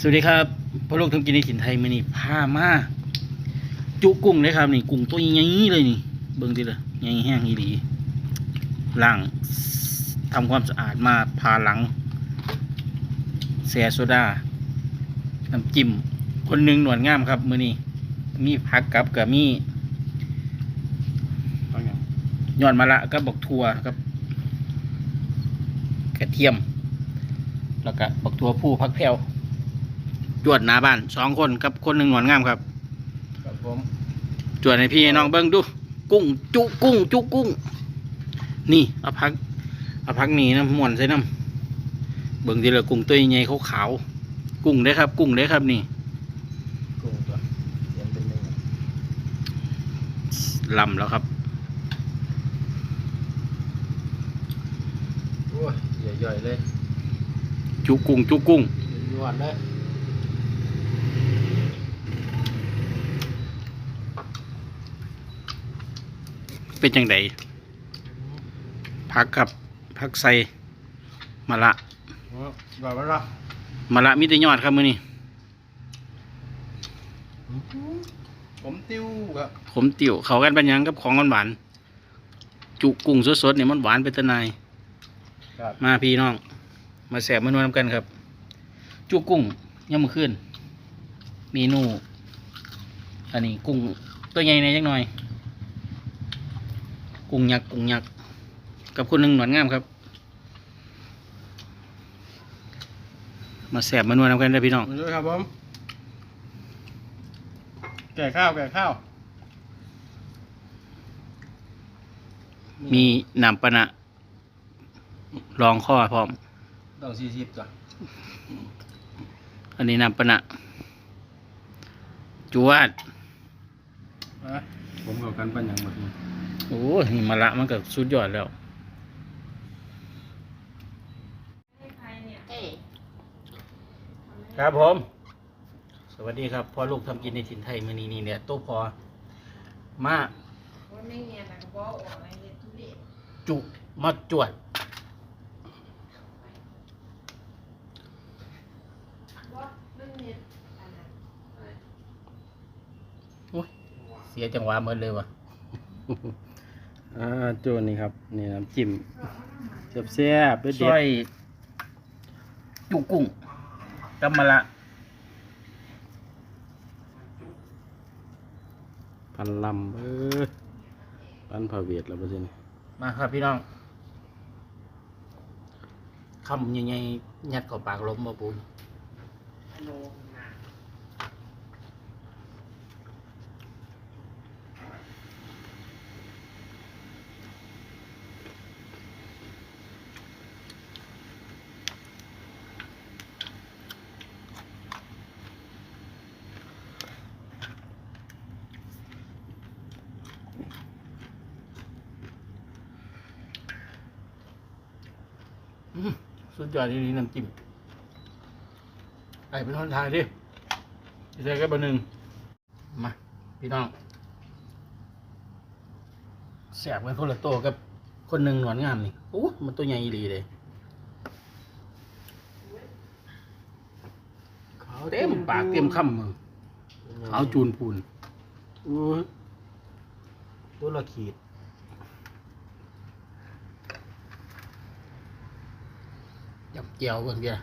สวัสดีครับพ่อลูกทำกินในถิ่นไทยมือนี่ผ้ามาจุกุ้งเลยครับนี่กุ้งตัวใหญ่เลยนี่ เบิ่งดิเลยใหญ่แห้งอีดีล้างทำความสะอาดมาพาหลังแซ่โซดาน้ำจิ้มคนหนึ่งหนวดงามครับมือนี่มีผักกับกับมียอดมะละก็บอกทัวครับกระเทียม แล้วก็บักทัวผู้พักแผ่ว จวดหน้าบ้านสองคนกับคนหนึ่งหนวดงามครับ ครับผมจวดให้พี่ให้น้องเบิ้งดู กุ้ง จุกุ้ง จุกุ้ง นี่เอาพักเอาพักนี่นะม่วนใส่น้ำเบิ้งทีละกุ้งตัวใหญ่ขาวๆกุ้งได้อครับ กุ้งได้อครับนี่กุ้งตัวเขียนเป็นหนึ่งลำแล้วครับโอ้ยใหญ่ๆเลย จุกุ้ง จุกุ้งนวดเลย เป็นจังไดพักครับพักใส่มะละแบบว่าละมะละมีแต่ยอดครับมือนี่ผมติ้วครับผมติ๋วเขากันเป็นหยังกับของหวานๆจุกุ้งสดๆเนี่ยมันหวานไปแตะนายครับมาพี่น้อง มาแสบมานวลกันครับ จุกุ้งย่ำมือขึ้นเมนูอันนี้กุ้งตัวใหญ่ในอยจักหน่อย กุ้งยักษ์กุ้งยักษ์กับคนหนึ่งหนวดงามครับ มาแสบมานวลกันได้อพี่น้องมาด้วยครับผมแก่ข้าวแก่ข้าว มีน้ำปะนะรองข้อพร้อมต้องสี่สิบจ้ะอันนี้น้ำปะนะจวดนะผมกับกันปัญญังหมดนี่ โอ้ยนี่มาละมันก็สุดยอดแล้วครับผม สวัสดีครับพ่อลูกทำกินในถิ่นไทยมือนี้นี่เนี่ยโต๊ะพอมาวันนี้เนี่ยนะก็บอกออกอะไรเฮ็ดทุเรศจุมาจวดว่าเรื่องเฮ็ดอันนั้นเสียจังหวะเหมือนเลยวะ อ่าโจนนี่ครับ นี่น้ำจิ้มแซ่บๆเด็ดซอยจุกุ้งกับมะละ พันลำเออพันพาเวียดแล้วประเด็นมาครับพี่น้องคำใหญ่ๆยัดเข้าปากลมมาปูนอื้อ สุดยอดดีๆน้ำจิ้มไอ้เป็นทอนทายดิจะใส่แค่เบอร์หนึ่งมา พี่น้องแสบกันคนละโตวกับคนหนึ่งหนวดงามนี่โอ้มันตัวใหญ่อีหลีเลยขาวเต็มปากเต็มคำมึงขาวจูนพูนอู้ยตัวละขีด จับเจียวเบิ่งเดียว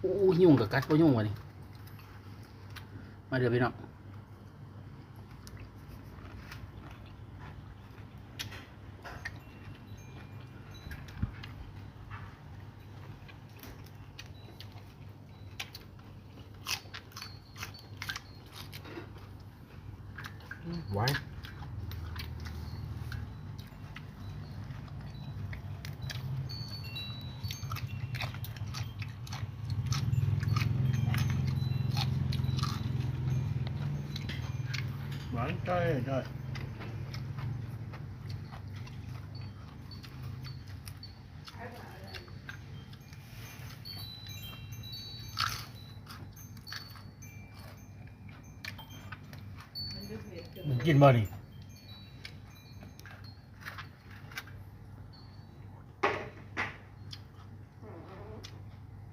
โอ้ยยุ่งกับกัดก็ยุ่งวะนี่ มาเดี๋ยวพี่น้อง ไว้ หวานใช่ใช่มันดูเผ็ดเกินมึงกินบ่นี่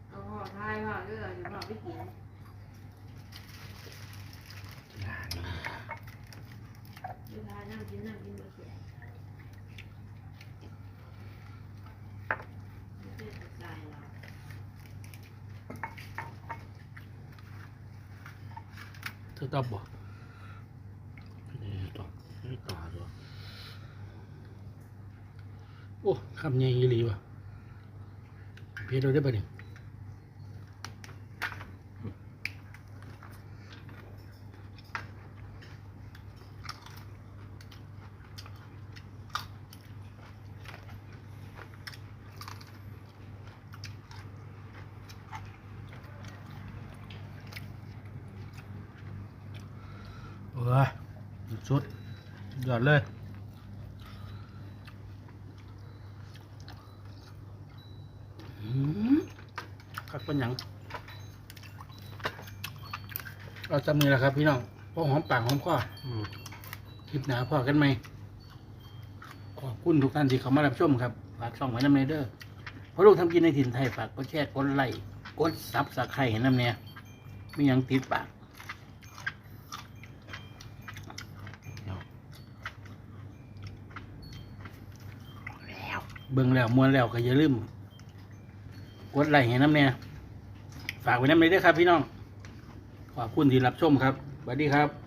เอาห่อทายว่าเรื่องอยู่เปล่า ไปกินเวลานั่งกินนั่งกินมาเสียไม่ใช่สไตล์เรา เธอตอบบ่นี่ตอบนี่ตาตัวโอ้คำใหญ่อีหลีวะเพียเราได้ปะเนี่ย เออสุดยอดเลยอืมคักเป็นหยังเราจับมือแล้วครับพี่น้องพอหอมปากหอมคออืมคลิปหนาพอกันไหมขอบคุณทุกท่านที่เข้ามารับชมครับ ฝากช่องไว้น้ำเนเดอร์เพราะลูกทำกินในถิ่นไทยฝากกดแชร์กดไลค์กดซับสไครต์ให้น้ำเนี่ยไม่ยังติดปาก แล้ว เบิ่งแล้วมวนแล้วก็อย่าลืมกดไลค์ให้น้ำเนี่ยฝากไว้น้ำเลยด้วยครับพี่น้อง ขอบคุณที่รับชมครับสวัสดีครับ